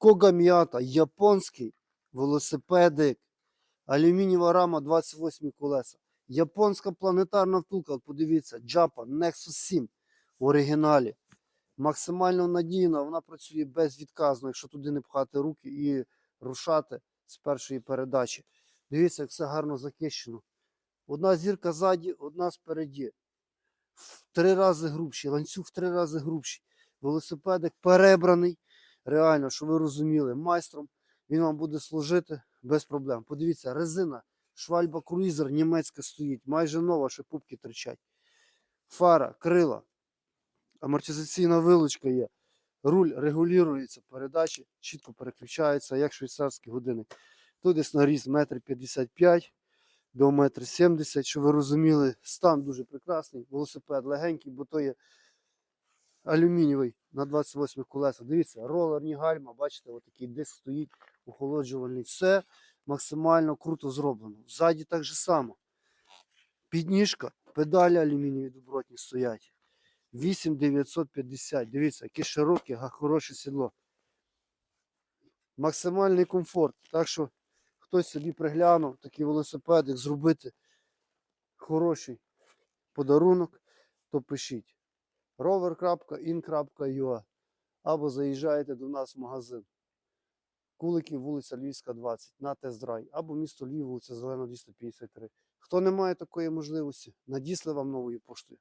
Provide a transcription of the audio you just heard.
Когам'ята, японський велосипедик. Алюмінієва рама 28 колеса. Японська планетарна втулка, от подивіться, Japan Nexus 7 в оригіналі. Максимально надійна, вона працює безвідказно, якщо туди не пхати руки і рушати з першої передачі. Дивіться, як все гарно захищено. Одна зірка ззаді, одна спереді. В три рази грубший, ланцюг в три рази грубший. Велосипедик перебраний. Реально, що ви розуміли, майстром він вам буде служити без проблем. Подивіться, резина, швальба круїзер німецька стоїть, майже нова, ще пупки тричать. Фара, крила, амортизаційна вилучка є. Руль регулюється, передачі чітко переключаються, як швейцарський годинник. Тут десь наріз 1,55 м до 1,70 м, щоб ви розуміли, стан дуже прекрасний. Велосипед легенький, бо то є алюмінієвий на 28 колесах. Дивіться, ролерні гальма, бачите, отакий диск стоїть охолоджувальний. Все максимально круто зроблено. Ззаді так же само. Підніжка, педалі алюмінієві добротні стоять. 8950. Дивіться, яке широке, хороше сідло. Максимальний комфорт. Так що хтось собі приглянув такий велосипедик, зробити хороший подарунок, то пишіть rover.in.ua або заїжджаєте до нас в магазин. Куликів, вулиця Львівська, 20 на тест-драйв, або місто Львів, вулиця Зелена, 253. Хто не має такої можливості, надісли вам новою поштою.